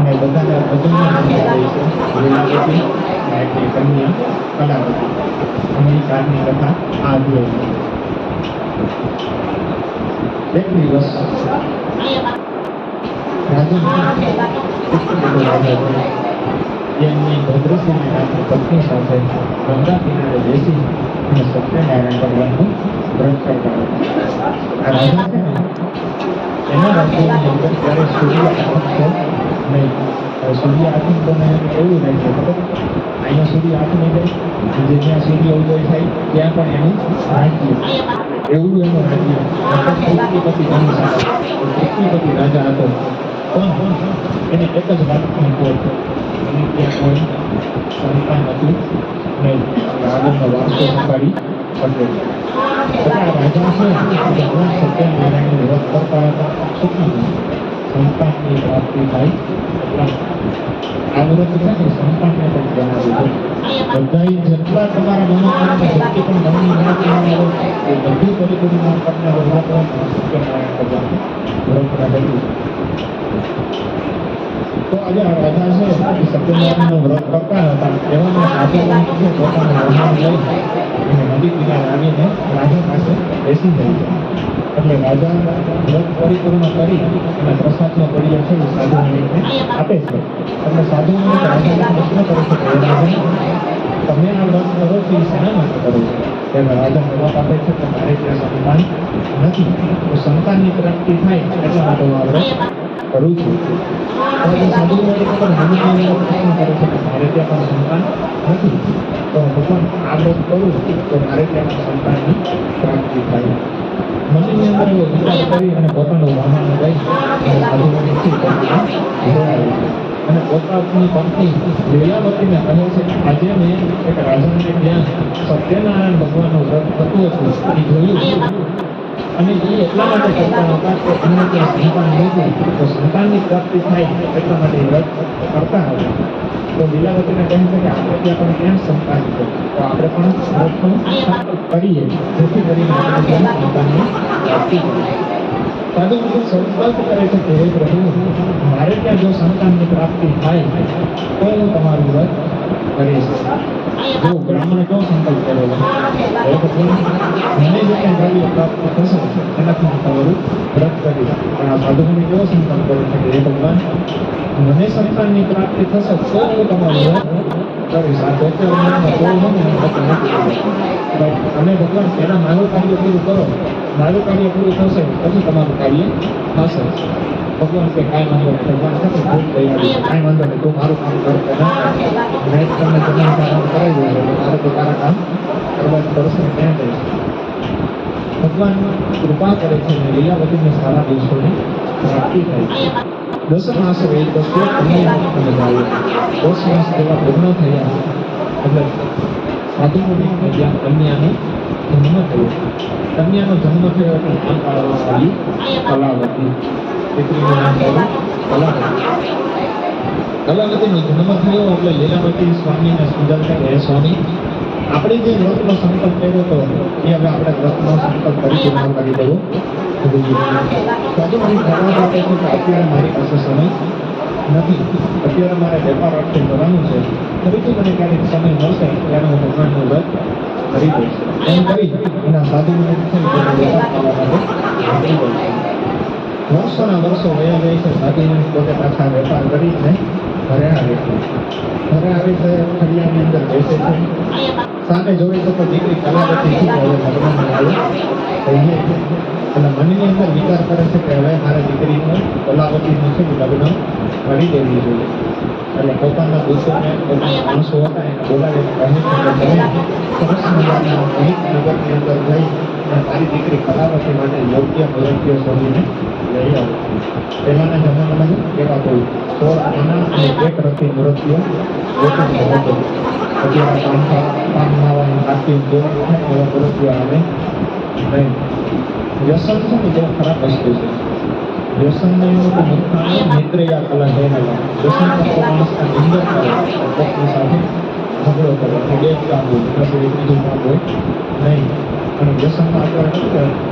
અને બધાને મજા રહી છે. કન્યા એટલો પત્ની સાથે ગંગા કિનારે બેસી અને સત્યનારાયણ ભગવાનનું વ્રત કરતા રાજા છે એના આથમતો નહીં સુધી સૂર્ય તમે એવું રહે છે ખબર અહીંયા સૂર્ય નહીં જાય જે જ્યાં સૂર્ય ઉદય થાય, ત્યાં પણ એનું રાજ્ય એવું એનું રાજ્ય પતિ પૃથ્વીપતિ રાજા હતો. પણ એને એક જ વાતની ખોટ એને ત્યાં કોઈ સંતાન હતું નહીં આગળનો વારસો સંભાળી શકે. રાજા છે ભગવાન વ્રત કરતા હતા. સુખી સંતાનની પ્રાપ્તિ થાય આ વ્રત છે ને સંતાનને પણ જણાવ્યું છે બધા જેટલા તમારા મનોકામના શક્તિ પણ મનની મનોકામના હોય એ બધી પરિપૂર્ણ કરનાર વ્રત સત્યનારાયણ ભગવાન વ્રત રહેલું તો આજે રાજા છે એ વ્રત કરતા હતા એવામાં સાધુઓને પોતાના વાહન લઈ અને નદી કિનારે આવીને રાજા પાસે બેસી જાય છે એટલે રાજા વ્રત પરિપૂર્ણ કરી અને પ્રસાદનો પડિયા છે એ સાધુ આપે છે. એટલે સાધુ મુનિ રાજાને પ્રશ્ન કરે છે તમે આ વ્રત કરો છો એ શેના માટે કરો છો? ત્યારે રાજા જવાબ આપે છે કે મારે ત્યાં સંતાન નથી. તો સંતાનની પ્રાપ્તિ થાય એટલા માટે હું આ વ્રત કરું છું. પણ મારે ત્યાં પણ સંતાન નથી. તો ભગવાન આ વ્રત કરું તો મારે ત્યાં સંતાનની પ્રાપ્તિ થાય. મનની અંદર વિચાર કરી અને પોતાનું વાહન લઈ અને પોતાના પોતાની લીલાવતીને કહે છે, આજે મેં એક રાજાને ત્યાં સત્યનારાયણ ભગવાનનું વ્રત થતું હતું જોયું. અને એ એટલા માટે કરતા હતા કે એમને ત્યાં સંતાન નહોતું તો સંતાનની પ્રાપ્તિ થાય એટલા માટે એ વ્રત કરતા હતા તો લીલાવતીને કહે છે કે આપણે ત્યાં પણ ક્યાં સંતાન છે તો આપણે પણ વ્રતનો સંકલ્પ કરીએ, જેથી કરીને આપણે ત્યાં સંતાનની પ્રાપ્તિ થાય. સાધુ મુનિ સંકલ્પ કરે છે કે હે પ્રભુ, મારે ત્યાં જો સંતાનની પ્રાપ્તિ થાય, તો હું તમારું વ્રત કરીશ જો બ્રાહ્મણે કયો સંકલ્પ કરેલો એ મને જે કાંઈ કાર્ય પ્રાપ્ત થશે. એનાથી હું તમારું વ્રત કરીશ પણ આ સાધુને કેવો સંકલ્પ કર્યો? છે કે ભગવાન, મને સંતાનની પ્રાપ્તિ થશે તો હું તમારું કરીશ. આ તોતેર વર્ષમાં કોઈ હોય ને નથી કરવું. બસ તમે ભગવાન, પહેલા મારું કાર્ય પૂરું કરો. મારું કાર્ય પૂરું થશે, પછી તમારું કાર્ય થશે. ભગવાન કે કાંઈ વાંધો ભગવાન છે ને છે કાંઈ વાંધો નહીં. તું મારું કામ કર. મેં તમને તમારું કામ કરાવી દઉં મારે તો તારા કામ કરવા પડશે ક્યાં જઈશ. ભગવાન કૃપા કરે છે અને લીલાવતીને સારા દિવસોની પ્રાપ્તિ થાય છે. દસમ કન્યાની મજા દસ માસ જેવા પૂર્ણ થયા એટલે સાધુ મુનિને જ્યાં કન્યાનો જન્મ થયો. કન્યાનો જન્મ થયો એટલે કલાવતી. દીકરીનું નામ કલાવતી કલાવતીનો જન્મ થયો એટલે લીલાવતી સ્વામીને સમજાવતા સ્વામી આપણે જે વ્રતનો સંકલ્પ કર્યો હતો એ હવે આપણે વ્રતનો સંકલ્પ કરી પૂર્ણ કરી દેવો કે અત્યારે મારી પાસે સમય નથી અત્યારે મારે વેપાર અર્થે કરવાનું છે ફરીથી મને ક્યારેક સમય મળશે ત્યારે હું ભગવાનનું વ્રત કરી દઈશ એમ કરી એના સાધુ મુનિ છે ને તેને વેપાર વર્ષોના વર્ષો વયા જાય છે, ભાગીને પોતે પાછા વેપાર કરીને ઘરે આવે છે. ઘરે આવે છે ફળિયાની અંદર બેસે છે. સામે જોઈ તો દીકરી કલાવતી શું હવે ભગવાન કહીએ એટલે મનની અંદર વિચાર કરે છે કે હવે મારે દીકરીને કલાવતીનું છે લગ્ન કરી દેવી જોઈએ. એટલે પોતાના દોસ્તોને પોતાના માણસો હતા, એને બોલાવે સરસ મજાના અનેક નગરની અંદર જઈ અને મારી દીકરી કલાવતી માટે યોગ્ય અયોગ્ય શોધીને લઈ આવો કેવા કોઈ સોળ આના એક રથી નૃત્ય ગોઠવી હતો માવાનું કાપી જેવા એવા નૃત્ય આવે નહીં વ્યસન છે ને ખરાબ વસ્તુ છે વ્યસનને નિદ્રયા કલા કહેવાય વ્યસન કરતો કરે પોતાની સાથે કરે બે કામ હોય પછી બીજું કામ હોય નહીં અને વ્યસનમાં કરે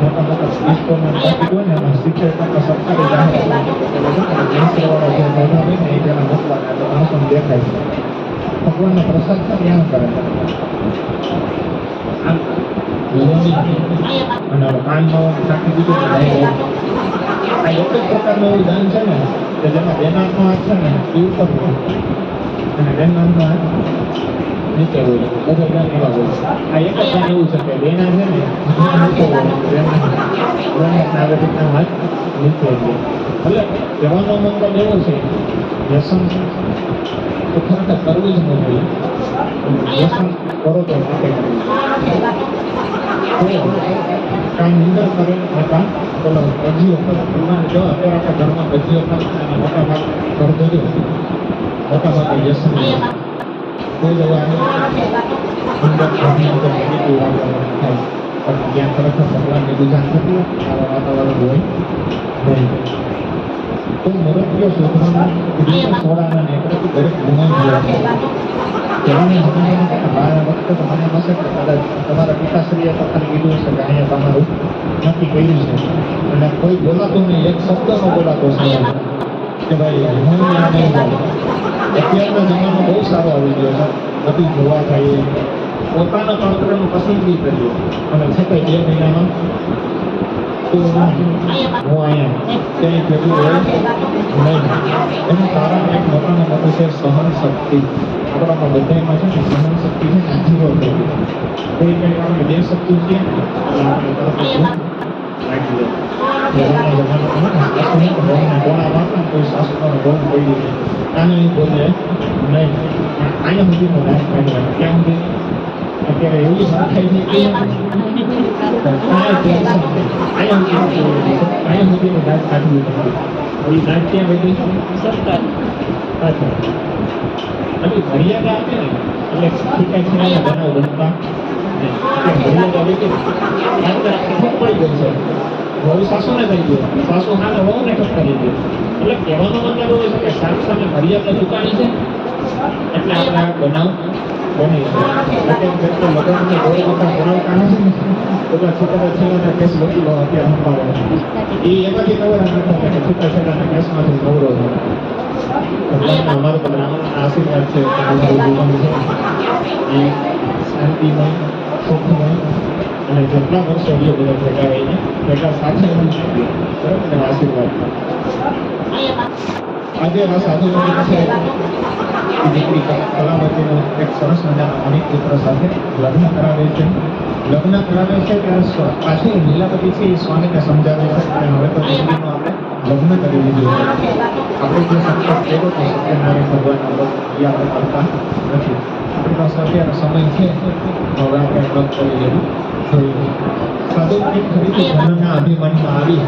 મોટા એ એટલે માણસોને દેખાય ભગવાનનો પ્રસાદ છે ત્યાં કરે અને કાનમાં નાખી દીધું આ એક પ્રકારનું એવું દાન છે ને કે જેમાં બેનાથનો હાથ છે ને એ ઉપર અને બેનાથનો હાથ નીચે છે આ એક જ એવું છે કે બેના છે ને હોય એટલે કહેવાનો મતલબ એવો છે વ્યસન તો કરવું જ ન જોઈએ કરો તો અત્યારે ઘરમાં કરે અને મોટા ભાગ કરતો મોટા ભાગે વ્યસન તમારા પિતાશ્રીએ તો ખાલી કીધું હશે કે અહીંયા તમારું નક્કી કર્યું છે અને કોઈ બોલાતું નહીં એક શબ્દ નો બોલાતો છે કે ભાઈ અત્યારનો જમાનો બહુ સારો આવી ગયો છે. બધું જોવા જઈએ પોતાના તંત્રનું પસંદગી કર્યું અને છતાં બે મહિનામાં હું અહીંયા ક્યાંય એનું કારણ એક મોટામાં મોટું સહન શક્તિ આપણામાં બધામાં છે સહન શક્તિ છે ને જીરો થઈ બે શક્તિ છે આને બોલે નહીં અહીંયા કાઢવા ક્યાં સુધી અત્યારે એવું થઈ ગઈ અહીંયા કાઢવું પડે એ રાજ ક્યાં વધી સરકાર અચ્છા એટલે મર્યાદા આપે ને એટલે ઠીકા છીણાના બનાવ બનતા મર્યાદા છે વહુ સાસુને કહી દો. સાસુ હાને વહુને ઠપ કરી દો. એટલે કહેવાનો મતલબ એવો છે કે સાસુ સામે મર્યાદા ચૂકાણી છે. એટલે આપણે આ બનાવ બની લગ્નને ગોળ ને બધા છોકરા છેલ્લાના કેસ વકીલો અત્યારે સંભાળે એ એમાંથી ખબર નથી કે છોકરા છેલ્લાના કેસમાંથી ગૌરવ ભગવાનના અમારો તો આશીર્વાદ છે. એ શાંતિમય સુખમય અને જેટલા વર્ષો બી બધા ભેગા રહીને ભેગા સાથે રહીને બરાબર? ને આશીર્વાદ. આજે આ સાધુ દીકરી કલાવતીનો એક સરસ મજાના અનેક પુત્ર સાથે લગ્ન કરાવે છે. લગ્ન કરાવે છે ત્યારે પાછી લીલાપતિ છે, એ સ્વામીને સમજાવે છે અને હવે તો દીકરીનું આપણે લગ્ન કરી લીધું છે. આપણે જે સંકલ્પ કર્યો તો સત્યનારાયણ ભગવાનના, એ આપણે કરતા નથી. આપણી પાસે અત્યારે સમય છે હવે આપણે વ્રત કરી લેવું. જોઈએ સાધુ તો ધર્મના અભિમાનમાં આવી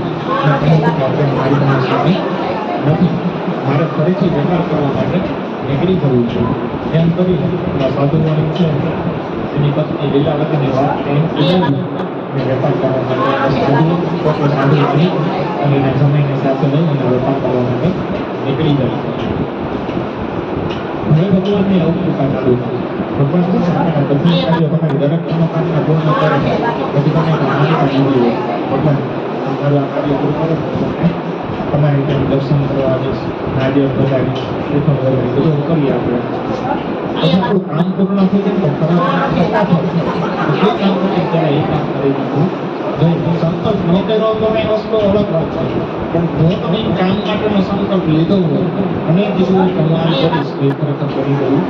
આપણે મારી નથી મારે ફરીથી વેપાર કરવા માટે નીકળી જવું છે એમ કરી આ સાધુ વણિક છે એની પત્ની લીલાવતીની વાત એમ કીધું વેપાર કરવા માટે સાધુ અને એના સાથે લઈ અને વેપાર કરવા માટે નીકળી જાય હવે ભગવાનની અવકૃપા ચાલુ છે ભગવાન છે ને આપણને બધી કાર્યો તમારી દરેક મનોકામના પૂર્ણ કરે પછી તમે ભગવાન દર્શન કરવા આવીશ નારિયેળ બજાવીશ શ્રીફળ વગાડીશ બધું કરીએ આપણે પછી કામ પૂર્ણ થઈ જાય તો કામ કરીએ ત્યારે કામ કરી નહીં સંકલ્પ ન કર્યો તો એ વસ્તુ અલગ વાત પણ જો તમે કામ માટેનો સંકલ્પ લીધો હોય અને કીધું કે કરીશ એ ખરેખર કરી દેવું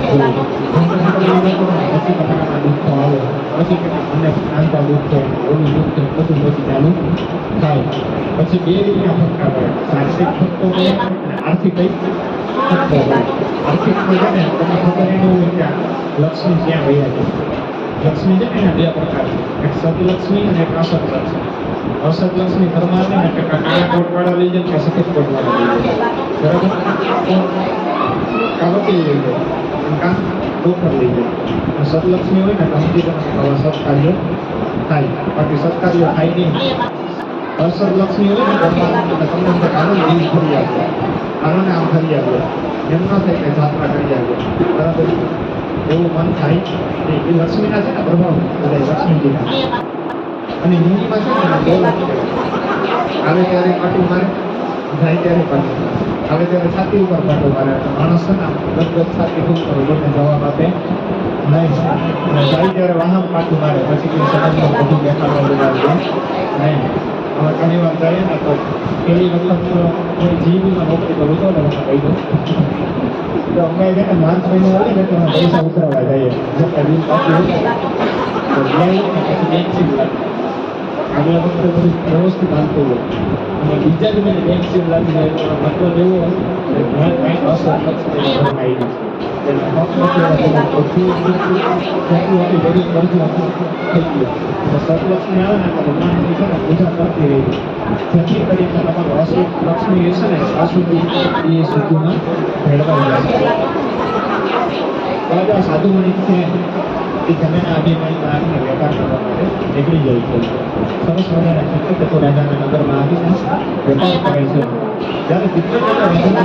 જોઈએ જો તમે સંકલ્પ ન કરો ને પછી તમારામાં દુઃખો આવે પછી કે મને આંતા દુઃખ છે ઓલું દુઃખ છે બધું પછી ચાલુ થાય પછી બે રીતના ફટકા પડે શારીરિક ફટકો પડે અને આર્થિક કઈ ફટકો પડે આર્થિક પડે ને તમને ખબર એને હોય કે આ લક્ષ્મી ક્યાં વયા છે લક્ષ્મી છે ને એના બે પ્રકાર છે એક સતલક્ષ્મી અને એક અસત લક્ષ્મી અસત લક્ષ્મી ઘરમાં આવે ને કે કાળા કોટવાળા લઈ જાય કે સફેદ કોટવાળા લઈ જાય બરાબર તો કાવતી લઈ જાય તો કોઠર લઈ જાય સતલક્ષ્મી હોય ને તમે સત્કાર્યો થાય બાકી સત્કાર્યો થાય નહીં હર્ષદલક્ષ્મી હોય ને તમને એમ કે આનંદ દિલ ફરી આવ્યો આનંદ આમ ફરી આવ્યો એમ ન થાય કે જાત્રા કરી આવ્યો બરાબર એવું મન થાય એ લક્ષ્મીના છે ને પ્રભાવ બધા લક્ષ્મીજીના અને હિન્દીમાં છે ને આવે ત્યારે કાટું મારે જાય ત્યારે પાટું આવે ત્યારે છાતી ઉપર પાટો મારે તો ગદગદ છાતી ઉપર કોઈને જવાબ આપે નહીં. અને જ્યારે ત્યારે વાહન પાટું મારે, પછી કોઈ સમાજમાં બધું દેખાડવા બધા નહીં. હવે ઘણી વાર જઈએ ને તો એવી મતલબ કોઈ જીવીમાં નોકરી કરું તો મને કહી દઉં તો. અમે છે ને માર્ચ મહિનો હોય ને તો પૈસા ઉતરવા જઈએ. જતા દિવસ પછી બેંક સીલ વખતે બધું વ્યવસ્થિત હાલતું હોય. બીજા બેંક સીલ લાગી જાય મતલબ એવો લક્ષ્મી હશે ને અશુદ્ધિ એ સુધીમાં ભેળવાઈ બધા સાધુ મણી છે એ જમીન અભિમાનીમાં આવીને વેપાર કરવા માટે નીકળી જાય છે. સરસ મજાના ચિત્રકતો રાજાના નગરમાં આવીને વેપાર કરે છે. જ્યારે ચિત્રકતો રાજાના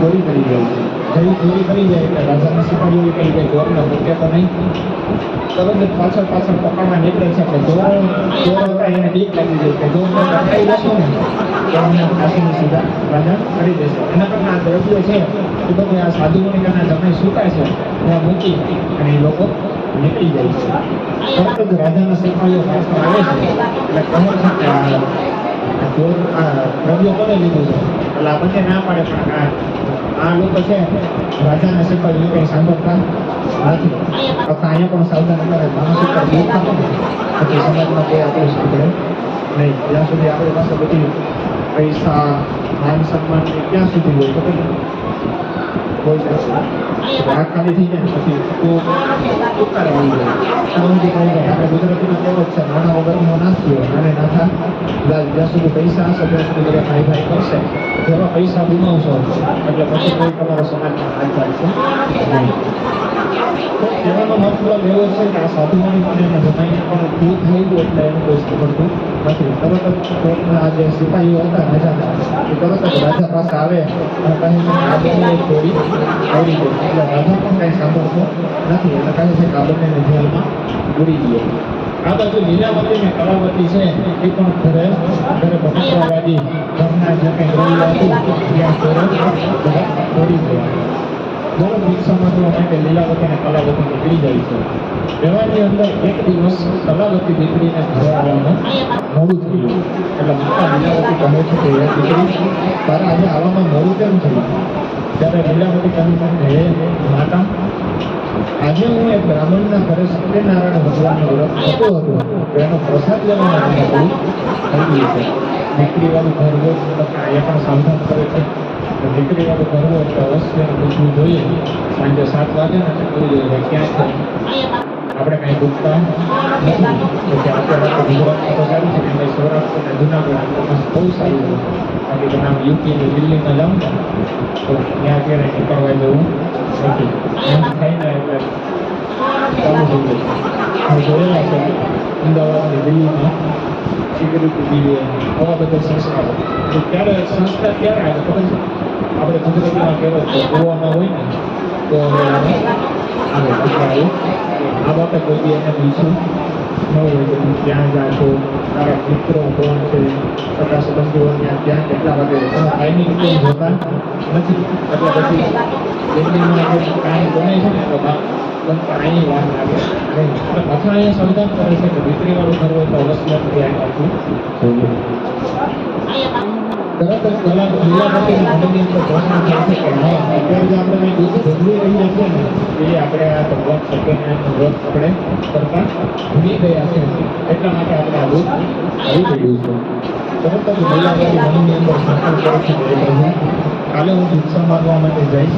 ચોરો કરી છે જેવી ચોરી કરી જાય એટલે રાજાના સિપાહીઓ કહી જાય ચોરને મૂકે તો નહીં. તરત જ પાછળ પાછળ પકડવા નીકળે છે કે ચોર ચોર એને બીક લાગી જાય કે તમે પકડાઈ જશો સજા રાજા કરી દેશે એના કરતા આ દ્રવ્ય છે, એ આ સાધુ મુનિકાના જમણે છે ત્યાં મૂકી અને લોકો નીકળી છે. તરત જ રાજાના સિપાહીઓ પાછળ આવે છે, એટલે કહે આ કોને લીધું છે એટલે આ બંને ના પાડે પણ આ આ લોકો છે, રાજાના સિપાહીઓ કંઈ સાંભળતા અહીંયા પણ સાવધાન કરે ઉપર મૂર્ખા પણ પછી સમાજમાં સુધી આપણી પાસે બધી પૈસા, માન સન્માન ક્યાં સુધી હોય તો જાય સુધી પૈસા હશે ત્યાં સુધી બધા ભાઈ ભાઈ કરશે જેવા પૈસા ગુમાવશો એટલે પછી કોઈ તમારો સમાજમાં હાથ ચાલશે કહેવાનો મતલબ એવો છે કે આ સાધુઓની મને જમાઈને પણ ભૂલ થઈ ગયું એટલે એનું કોઈ સાંભળતું નથી તરત જ કોર્ટના જે સિપાહીઓ હતા રાજાના એ તરત જ રાજા પાસે આવે અને કહે છે આ કરી ગઈ એટલે રાજા પણ કાંઈ સાંભળતો નથી અને કહે છે કે આ બંનેને જેલમાં ઉડી ગયો આ બાજુ લીલાવતી ને કળાવતી છે એ પણ ઘરે. ઘરે ભટકવાવાદી ઘરના જે કંઈ રહ્યું હતું ત્યાં ચોરી ગયા. ભિક્ષા માંગવા માટે લીલાવતી અને કલાવતી નીકળી જાય છે. એવાની અંદર એક દિવસ કલાવતી દીકરીને ઘરે આવવાનું મોડું થયું એટલે માતા લીલાવતી કહે છે કે દીકરી, તારે આજે આવવામાં મોડું કેમ થયું? ત્યારે લીલાવતી કહે છે હે માતા, આજે હું એક બ્રાહ્મણના ઘરે સત્યનારાયણ ભગવાનનો વ્રત થતો હતો. એનો પ્રસાદ લેવા માટે દીકરી વાળું ઘર હોય એ પણ સાવધાન કરે છે. તો દીકરી વાળું ઘર હોય તો અવશ્ય પૂછવું જોઈએ. સાંજે સાત વાગે ને પૂછવું જોઈએ ક્યાં આપણે કંઈ પૂછતા નથી. આપણે ગુજરાતમાં તો સારું છે કે સૌરાષ્ટ્ર અને જુનાગઢ બહુ સારું છે. બાકી તમે આમ યુપી અને દિલ્હીમાં જાઓ તો ત્યાં અત્યારે નીકળવા જવું નથી. એમ થાય ને એટલે ચાલુ થઈ જાય હું જોયેલા છે અમદાવાદ અને દિલ્હીમાં સિક્યુરિટી આવા બધા સંસ્કારો તો ત્યારે સંસ્કાર ક્યારે આવે ખબર છે? આપણે ગુજરાતીમાં કહેવાય ગોવામાં હોય ને, તો એટલે આ બાબતે કોઈ બી એને પૂછ્યું, ન હોય કે તું ક્યાં જા તારા મિત્રો કોણ છે? તારા સંબંધીઓ ત્યાં ક્યાં કેટલા વાગે તમે કાંઈની કોઈ જોતા નથી. એટલે પછી દિલ્હીમાં જે કાંઈ બને છે ને, તો બનતા વાર લાગે નહીં. એટલે પાછા અહીંયા સંધાન કરે છે કે દીકરીવાળું ઘર હોય તો અવશ્ય ધ્યાન રાખવું જોઈએ તરત જ કલાક લીલાવતીના મનની અંદર પ્રશ્ન થાય છે કે હા અત્યારે જે આપણે કંઈ દૂધ ભજવી ને એ આપણે આ ભગવાન આપણે કરતા ભૂલી ગયા છે એટલા માટે આપણે આ દૂધ આવી છે તરત જ લીલાવતી મનની અંદર સંકલ્પ કરે કાલે હું ભિક્ષા માગવા માટે જઈશ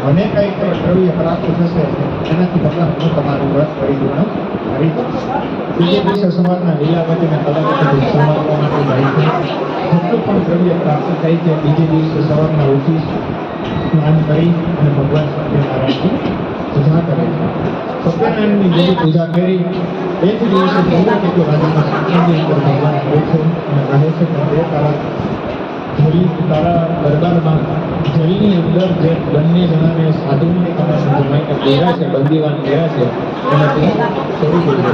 મને કંઈક દ્રવ્ય પ્રાપ્ત થશે, એનાથી ભગવાન હું તમારું વ્રત કરી પૂર્ણ કરી બીજે દિવસે સવારના લીલાવતીને કલાવતી ભિક્ષા માંગવા માટે જેટલું પણ દ્રવ્ય પ્રાપ્ત થાય છે, બીજે દિવસે સવારના ઉઠી સ્નાન કરી અને ભગવાન સત્યનારાયણની પૂજા કરે છે. સત્યનારાયણની જેવી પૂજા કરી, એ જ દિવસે ગમે કેટલું રાજાના શાસનની અંદર ભગવાન આવે છે અને કહે છે કે બે તારા જેલ, તારા દરબારમાં જેલની અંદર જે બંને જણાને સાધુની તમારા જમાઈને ગયા છે, બંદીવાન ગયા છે, એને તું છોડી દેજો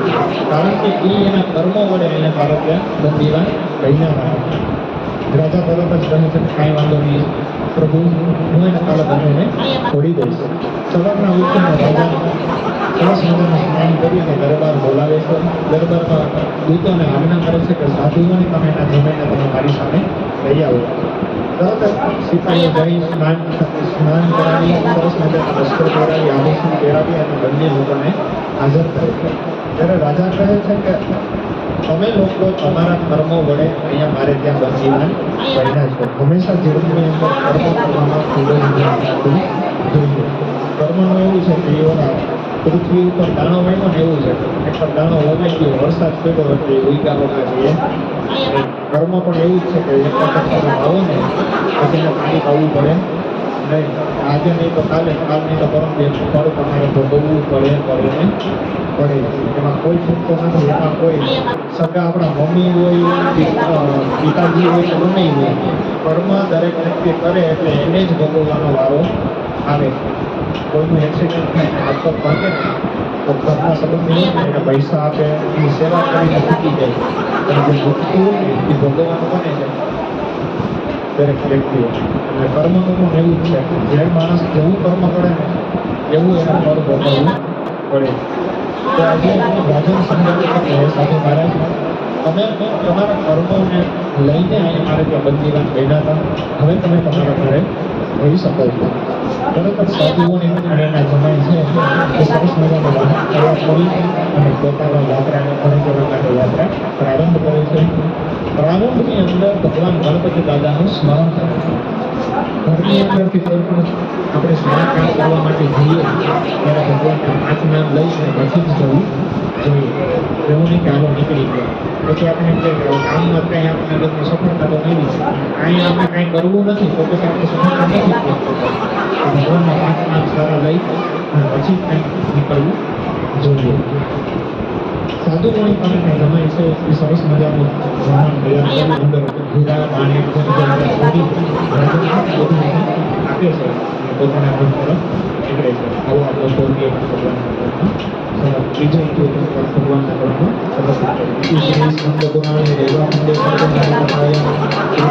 કારણ કે એ એના કર્મો વડે એને તારા ત્યાં બંદીવાન હતા રાજા તરત જ કહે છે કાંઈ વાંધો નહીં, પ્રભુ, હું એને કાલે બંનેને છોડી દઈશ. સવારના ઉઠીને રાજા સરસ મજાનું સ્નાન કરીને દરબાર બોલાવે છે. દરબારમાં દૂતોને આજ્ઞા કરે છે કે સાધુઓને તમે એના જમાઈને તમે મારી સામે લઈ આવો સિપાહીઓ જઈ સ્નાન સ્નાન કરાવી સરસ મજાના વસ્ત્રો પહેરાવી આભૂષણ પહેરાવી અને બંને લોકોને હાજર કરે છે. ત્યારે રાજા કહે છે કે તમે લોકો તમારા કર્મો વડે અહીંયા મારે ત્યાં બંદીવાન પડ્યા છો હંમેશા જીવનની અંદર કર્મ કરવામાં ખૂબ જ જોઈએ કર્મનું એવું છે કે એવા પૃથ્વી ઉપર દાણો વહેવો ને એવું છે પર દાણો વગાઈ ગયો વરસાદ પડ્યો એટલે ઉઈકા વગા જઈએ કર્મ પણ એવું છે કે એક વખત આવો ને, પછી એને પાણી પાવું પડે. નહીં, આજે નહીં તો કાલે, કાલ નહીં તો પરમ દિવસ ફળ તમારે ભોગવવું પડે પડે ને પડે એમાં કોઈ છૂટકો નથી, એમાં કોઈ સગા આપણા મમ્મી હોય, પિત- પિતાજી હોય કે ગમે હોય, ઘરમાં દરેક વ્યક્તિ કરે એટલે એને જ ભોગવવાનો વારો આવે. કોઈનું એક્સિડન્ટ થાય હાથ પગ ભાગે તો ઘરના સંબંધી હોય ને પૈસા આપે, એ સેવા કરીને ચૂકી જાય. અને જે એ ભોગવવાનું બને કર્મનું એવું છે જે માણસ જેવું કર્મ કરે એવું એનું ફળ ભોગવવું પડે. તો આજે શકીએ સાધુ મહારાજ તમે તમારા કર્મોને લઈને અહીંયા મારે ત્યાં બંદીવાન બેઠા હતા. હવે તમે તમારા ઘરે રહી શકો છો. તરત જ સાધુઓની એના છે. સરસ અને પોતાના યાત્રાને ઘરે જવા માટે યાત્રા પ્રારંભ કરે છે પ્રારંભની અંદર ભગવાન ગણપતિ દાદાનું સ્મરણ કરે અંદરથી કોઈ પણ આપણે કામ કરવા માટે જઈએ ત્યારે ભગવાનના પાંચ લઈને પછી જ જવું જોઈએ જવું નહીં કે નીકળી ગયો પછી આપણે એમ કહીએ આપણે સફળતા તો મેળવી છે અહીંયા આપણે કાંઈ કરવું નથી તો આપણે સફળતા નથી ભગવાનના પાંચ નામ સારા લઈ અને પછી કંઈક નીકળવું જોઈએ સાધુ મણી પાસે જમાય છે એ સરસ મજાનું વાહન તૈયાર કરી અંદર હીરા પાણી બધું બધું આપે છે અને પોતાના ઘર તરફ નીકળે છે આવો આપણો સ્વર્ગીય ભગવાન બીજો એક ભગવાનના ઘરમાં સરસ શ્રી સ્કંદ પુરાણે રેવા ખંડે સર્વનારાયણ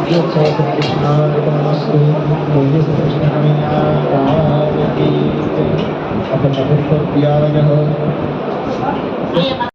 કૃષ્ણ કૃષ્ણાર્પણમસ્તુ ભોજે કૃષ્ણ કવિના